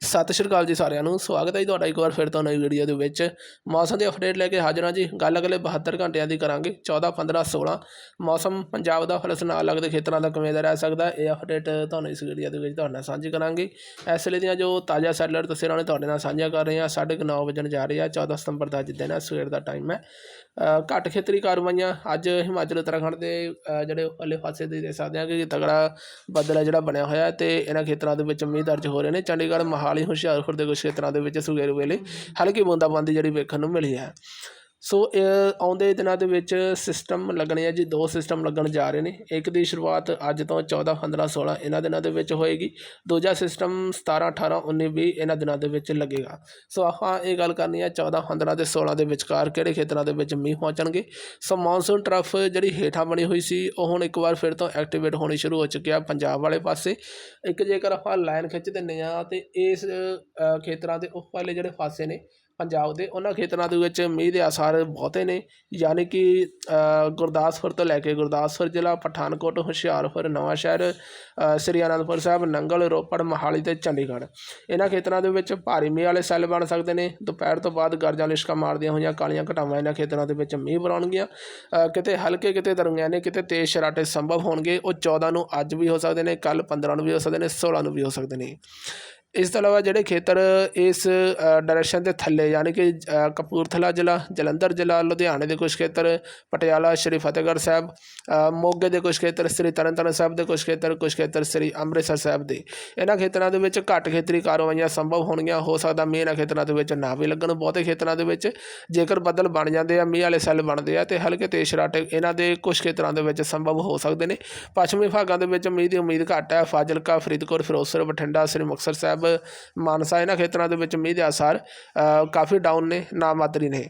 ਸਤਿ ਸ਼੍ਰੀ ਅਕਾਲ ਜੀ ਸਾਰਿਆਂ ਨੂੰ। ਸਵਾਗਤ ਹੈ ਜੀ ਤੁਹਾਡਾ ਇੱਕ ਵਾਰ ਫਿਰ ਤੋਂ ਨਵੀਂ ਵੀਡੀਓ ਦੇ ਵਿੱਚ। ਮੌਸਮ ਦੀ ਅਪਡੇਟ ਲੈ ਕੇ ਹਾਜ਼ਰ ਹਾਂ ਜੀ। ਗੱਲ ਅਗਲੇ 72 ਘੰਟਿਆਂ ਦੀ ਕਰਾਂਗੇ। 14 15 16 ਮੌਸਮ ਪੰਜਾਬ ਦਾ ਫਲਸ ਨਾਲ ਲੱਗਦੇ ਖੇਤਰਾਂ ਦਾ ਕਿਵੇਂ ਦਾ ਰਹਿ ਸਕਦਾ ਇਹ ਅਪਡੇਟ ਤੁਹਾਨੂੰ ਇਸ ਵੀਡੀਓ ਦੇ ਵਿੱਚ ਤੁਹਾਡੇ ਨਾਲ ਸਾਂਝੀ ਕਰਾਂਗੇ। ਇਸ ਲਈ ਦੀਆਂ ਜੋ ਤਾਜ਼ਾ ਸੈਲਰ ਤਸਵੀਰਾਂ ਨੇ ਤੁਹਾਡੇ ਨਾਲ ਸਾਂਝੀਆਂ ਕਰ ਰਹੇ ਹਾਂ। ਸਾਢੇ ਕੁ ਨੌ ਵਜਣ ਜਾ ਰਹੀ ਆ 14 ਸਤੰਬਰ ਦਾ ਅੱਜ ਦਿਨ ਹੈ, ਸਵੇਰ ਦਾ ਟਾਈਮ ਹੈ। ਘੱਟ ਖੇਤਰੀ ਕਾਰਵਾਈਆਂ, ਅੱਜ ਹਿਮਾਚਲ, ਉੱਤਰਾਖੰਡ ਦੇ ਜਿਹੜੇ ਉੱਪਰਲੇ ਪਾਸੇ ਦੇ ਦੇਖ ਸਕਦੇ ਹਾਂ ਕਿ ਤਗੜਾ ਬੱਦਲ ਹੈ ਜਿਹੜਾ ਬਣਿਆ ਹੋਇਆ ਹੈ ਤੇ ਇਹਨਾਂ ਖੇਤਰਾਂ ਦੇ ਵਿੱਚ ਮੀਂਹ ਦਰਜ ਹੋ ਰਹੇ ਨੇ। ਚੰਡੀਗੜ੍ਹ ਮੋਹਾਲੀ ਹੁਸ਼ਿਆਰਪੁਰ ਦੇ ਕੁਝ ਖੇਤਰਾਂ ਦੇ ਵਿੱਚ ਸਵੇਰ ਲਈ ਹਲਕੀ ਬੂੰਦਾਬਾਂਦੀ ਜਿਹੜੀ ਵੇਖਣ ਨੂੰ ਮਿਲੀ ਹੈ। ਸੋ, ਇਹ ਆਉਂਦੇ ਦਿਨਾਂ ਦੇ ਵਿੱਚ ਸਿਸਟਮ ਲੱਗਣੇ ਆ ਜੀ, ਦੋ ਸਿਸਟਮ ਲੱਗਣ ਜਾ ਰਹੇ ਨੇ। ਇੱਕ ਦੀ ਸ਼ੁਰੂਆਤ ਅੱਜ ਤੋਂ 14 15 16 ਇਹਨਾਂ ਦਿਨਾਂ ਦੇ ਵਿੱਚ ਹੋਏਗੀ। ਦੂਜਾ ਸਿਸਟਮ 17 18 19 20 ਇਹਨਾਂ ਦਿਨਾਂ ਦੇ ਵਿੱਚ ਲੱਗੇਗਾ। ਸੋ, ਆਪਾਂ ਇਹ ਗੱਲ ਕਰਨੀ ਆ 14 15 ਤੇ 16 ਦੇ ਵਿਚਕਾਰ ਕਿਹੜੇ ਖੇਤਰਾਂ ਦੇ ਵਿੱਚ ਮੀਂਹ ਪਹੁੰਚਣਗੇ? ਸੋ ਮੌਨਸੂਨ ਟਰਫ ਜਿਹੜੀ ਹੇਠਾਂ ਬਣੀ ਹੋਈ ਸੀ, ਉਹ ਹੁਣ ਇੱਕ ਵਾਰ ਫਿਰ ਤੋਂ ਐਕਟੀਵੇਟ ਹੋਣੀ ਸ਼ੁਰੂ ਹੋ ਚੁੱਕਿਆ ਪੰਜਾਬ ਵਾਲੇ ਪਾਸੇ। ਇੱਕ ਜੇਕਰ ਆਪਾਂ ਲਾਈਨ ਖਿੱਚ ਦਿੰਨੇ ਆ ਤੇ ਇਸ ਖੇਤਰਾਂ ਦੇ ਉੱਪਰਲੇ ਜਿਹੜੇ ਪਾਸੇ ਨੇ ਪੰਜਾਬ ਦੇ ਉਹਨਾਂ ਖੇਤਰਾਂ ਦੇ ਵਿੱਚ ਮੀਂਹ ਦੇ ਆਸਾਰ ਬਹੁਤੇ ਨੇ, ਯਾਨੀ ਕਿ ਗੁਰਦਾਸਪੁਰ ਤੋਂ ਲੈ ਕੇ ਗੁਰਦਾਸਪੁਰ ਜ਼ਿਲ੍ਹਾ, ਪਠਾਨਕੋਟ, ਹੁਸ਼ਿਆਰਪੁਰ ਨਵਾਂਸ਼ਹਿਰ ਸ੍ਰੀ ਅਨੰਦਪੁਰ ਸਾਹਿਬ, ਨੰਗਲ, ਰੋਪੜ, ਮੋਹਾਲੀ ਤੇ ਚੰਡੀਗੜ੍ਹ। ਇਹਨਾਂ ਖੇਤਰਾਂ ਦੇ ਵਿੱਚ ਭਾਰੀ ਮੀਂਹ ਵਾਲੇ ਸੈੱਲ ਬਣ ਸਕਦੇ ਨੇ। ਦੁਪਹਿਰ ਤੋਂ ਬਾਅਦ ਗਰਜਾਂ ਲਿਸ਼ਕਾਂ ਮਾਰਦੀਆਂ ਹੋਈਆਂ ਕਾਲੀਆਂ ਘਟਾਵਾਂ ਇਹਨਾਂ ਖੇਤਰਾਂ ਦੇ ਵਿੱਚ ਮੀਂਹ ਵਰਾਉਣਗੀਆਂ ਕਿਤੇ ਹਲਕੇ, ਕਿਤੇ ਦਰਮਿਆਨੇ, ਕਿਤੇ ਤੇਜ਼ ਸ਼ਰਾਟੇ ਸੰਭਵ ਹੋਣਗੇ। ਉਹ 14 ਨੂੰ ਅੱਜ ਵੀ ਹੋ ਸਕਦੇ ਨੇ ਕੱਲ 15 ਨੂੰ ਵੀ ਹੋ ਸਕਦੇ ਨੇ 16 ਨੂੰ ਵੀ ਹੋ ਸਕਦੇ ਨੇ। ਇਸ ਤੋਂ ਇਲਾਵਾ ਜਿਹੜੇ ਖੇਤਰ ਇਸ ਡਾਇਰੈਕਸ਼ਨ ਦੇ ਥੱਲੇ ਯਾਨੀ ਕਿ ਕਪੂਰਥਲਾ ਜ਼ਿਲ੍ਹਾ, ਜਲੰਧਰ ਜ਼ਿਲ੍ਹਾ, ਲੁਧਿਆਣੇ ਦੇ ਕੁਝ ਖੇਤਰ, ਪਟਿਆਲਾ, ਸ਼੍ਰੀ ਫਤਿਹਗੜ੍ਹ ਸਾਹਿਬ ਮੋਗੇ ਦੇ ਕੁਝ ਖੇਤਰ, ਸ੍ਰੀ ਤਰਨਤਾਰਨ ਸਾਹਿਬ ਦੇ ਕੁਝ ਖੇਤਰ ਕੁਝ ਖੇਤਰ ਸ੍ਰੀ ਅੰਮ੍ਰਿਤਸਰ ਸਾਹਿਬ ਦੇ। ਇਹਨਾਂ ਖੇਤਰਾਂ ਦੇ ਵਿੱਚ ਘੱਟ ਖੇਤਰੀ ਕਾਰਵਾਈਆਂ ਸੰਭਵ ਹੋਣਗੀਆਂ। ਹੋ ਸਕਦਾ ਮੀਂਹ ਇਹਨਾਂ ਖੇਤਰਾਂ ਦੇ ਵਿੱਚ ਨਾ ਵੀ ਲੱਗਣ। ਬਹੁਤੇ ਖੇਤਰਾਂ ਦੇ ਵਿੱਚ ਜੇਕਰ ਬੱਦਲ ਬਣ ਜਾਂਦੇ ਆ, ਮੀਂਹ ਵਾਲੇ ਸੈੱਲ ਬਣਦੇ ਆ, ਤੇ ਹਲਕੇ ਤੇਜ਼ ਸ਼ਰਾਟੇ ਇਹਨਾਂ ਦੇ ਕੁਝ ਖੇਤਰਾਂ ਦੇ ਵਿੱਚ ਸੰਭਵ ਹੋ ਸਕਦੇ ਨੇ। ਪੱਛਮੀ ਭਾਗਾਂ ਦੇ ਵਿੱਚ ਮੀਂਹ ਦੀ ਉਮੀਦ ਘੱਟ ਹੈ। ਫਾਜ਼ਿਲਕਾ, ਫਰੀਦਕੋਟ, ਫਿਰੋਜ਼ਪੁਰ, ਬਠਿੰਡਾ, ਸ੍ਰੀ ਮੁਕਤਸਰ ਸਾਹਿਬ ਮਾਨਸਾ ਇਹਨਾਂ ਖੇਤਰਾਂ ਦੇ ਵਿੱਚ ਮੀਂਹ ਦੇ ਆਸਾਰ ਕਾਫੀ ਡਾਊਨ ਨੇ, ਨਾ ਮਾਤਰੀ ਨੇ।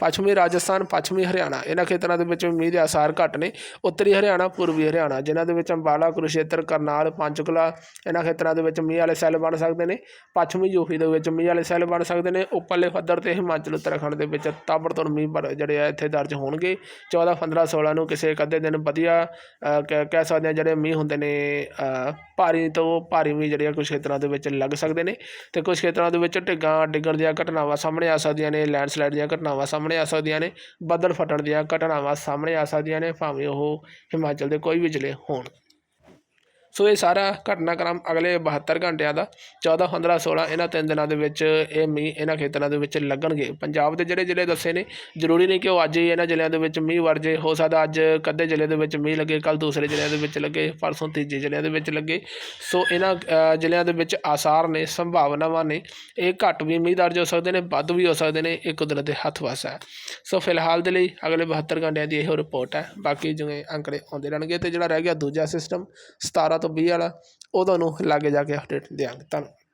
ਪੱਛਮੀ ਰਾਜਸਥਾਨ, ਪੱਛਮੀ ਹਰਿਆਣਾ, ਇਹਨਾਂ ਖੇਤਰਾਂ ਦੇ ਵਿੱਚ ਮੀਂਹ ਦੇ ਆਸਾਰ ਘੱਟ ਨੇ। ਉੱਤਰੀ ਹਰਿਆਣਾ, ਪੂਰਬੀ ਹਰਿਆਣਾ, ਜਿਨ੍ਹਾਂ ਦੇ ਵਿੱਚ ਅੰਬਾਲਾ ਕੁਰੂਸ਼ੇਤਰ ਕਰਨਾਲ, ਪੰਚਕੁਲਾ, ਇਹਨਾਂ ਖੇਤਰਾਂ ਦੇ ਵਿੱਚ ਮੀਂਹ ਵਾਲੇ ਸੈੱਲ ਬਣ ਸਕਦੇ ਨੇ। ਪੱਛਮੀ ਯੂਪੀ ਦੇ ਵਿੱਚ ਮੀਂਹ ਵਾਲੇ ਸੈੱਲ ਬਣ ਸਕਦੇ ਨੇ। ਉੱਪਰਲੇ ਪੱਧਰ ਤੇ ਹਿਮਾਚਲ, ਉੱਤਰਾਖੰਡ ਦੇ ਵਿੱਚ ਤਾਬੜਤੋੜ ਮੀਂਹ ਪਰ ਜਿਹੜੇ ਆ ਇੱਥੇ ਦਰਜ ਹੋਣਗੇ। 14 15 16 ਨੂੰ ਕਿਸੇ ਇੱਕ ਅੱਧੇ ਦਿਨ ਵਧੀਆ ਕਹਿ ਕਹਿ ਸਕਦੇ ਆ ਜਿਹੜੇ ਮੀਂਹ ਹੁੰਦੇ ਨੇ ਭਾਰੀ ਤੋਂ ਭਾਰੀ ਮੀਂਹ ਜਿਹੜੇ ਆ ਕੁਝ ਖੇਤਰਾਂ ਦੇ ਵਿੱਚ ਲੱਗ ਸਕਦੇ ਨੇ ਤੇ ਕੁਝ ਖੇਤਰਾਂ ਦੇ ਵਿੱਚ ਢਿੱਗਾਂ, ਡਿੱਗਣ ਦੀਆਂ ਘਟਨਾਵਾਂ ਸਾਹਮਣੇ ਆ ਸਕਦੀਆਂ ਨੇ ਲੈਂਡਸਲਾਈਡ ਦੀਆਂ ਘਟਨਾਵਾਂ ਸਾਹਮਣੇ ਆ ਸਕਦੀਆਂ ਨੇ, ਬੱਦਲ ਫਟਣ ਦੀਆਂ ਘਟਨਾਵਾਂ ਸਾਹਮਣੇ ਆ ਸਕਦੀਆਂ ਨੇ, ਭਾਵੇਂ ਉਹ ਹਿਮਾਚਲ ਦੇ ਕੋਈ ਵੀ ਜ਼ਿਲ੍ਹੇ ਹੋਣ। ਸੋ ਇਹ ਸਾਰਾ ਘਟਨਾਕ੍ਰਮ ਅਗਲੇ 72 ਘੰਟਿਆਂ ਦਾ 14 15 16 ਇਹਨਾਂ ਤਿੰਨ ਦਿਨਾਂ ਦੇ ਵਿੱਚ ਇਹ ਮੀਂਹ ਇਹਨਾਂ ਖੇਤਰਾਂ ਦੇ ਵਿੱਚ ਲੱਗਣਗੇ। ਪੰਜਾਬ ਦੇ ਜਿਹੜੇ ਜ਼ਿਲ੍ਹੇ ਦੱਸੇ ਨੇ, ਜ਼ਰੂਰੀ ਨਹੀਂ ਕਿ ਉਹ ਅੱਜ ਹੀ ਇਹਨਾਂ ਜ਼ਿਲ੍ਹਿਆਂ ਦੇ ਵਿੱਚ ਮੀਂਹ ਵਰਜੇ ਹੋ ਸਕਦਾ ਅੱਜ ਕੱਦੇ ਜ਼ਿਲ੍ਹੇ ਦੇ ਵਿੱਚ ਮੀਂਹ ਲੱਗੇ ਕੱਲ ਦੂਸਰੇ ਜ਼ਿਲ੍ਹਿਆਂ ਦੇ ਵਿੱਚ ਲੱਗੇ, ਪਰਸੋਂ ਤੀਜੇ ਜ਼ਿਲ੍ਹਿਆਂ ਦੇ ਵਿੱਚ ਲੱਗੇ। ਸੋ ਇਹਨਾਂ ਜ਼ਿਲ੍ਹਿਆਂ ਦੇ ਵਿੱਚ ਆਸਾਰ ਨੇ, ਸੰਭਾਵਨਾਵਾਂ ਨੇ, ਇਹ ਘੱਟ ਵੀ ਮੀਂਹ ਦਰਜ ਹੋ ਸਕਦੇ ਨੇ, ਵੱਧ ਵੀ ਹੋ ਸਕਦੇ ਨੇ ਇਹ ਕੁਦਰਤ ਦੇ ਹੱਥ ਵੱਸ ਹੈ। ਸੋ ਫਿਲਹਾਲ ਦੇ ਲਈ ਅਗਲੇ 72 ਘੰਟਿਆਂ ਦੀ ਇਹੋ ਰਿਪੋਰਟ ਹੈ। ਬਾਕੀ ਜਿਵੇਂ ਅੰਕੜੇ ਆਉਂਦੇ ਰਹਿਣਗੇ ਤੇ ਜਿਹੜਾ ਰਹਿ ਗਿਆ ਦੂਜਾ ਸਿਸਟਮ 17 ਤੋਂ 20 ਵਾਲਾ ਉਹਦੋਂ ਨੂੰ ਲਾਗੇ ਜਾ ਕੇ ਅਪਡੇਟ ਦਿਆਂਗੇ। ਧੰਨਵਾਦ।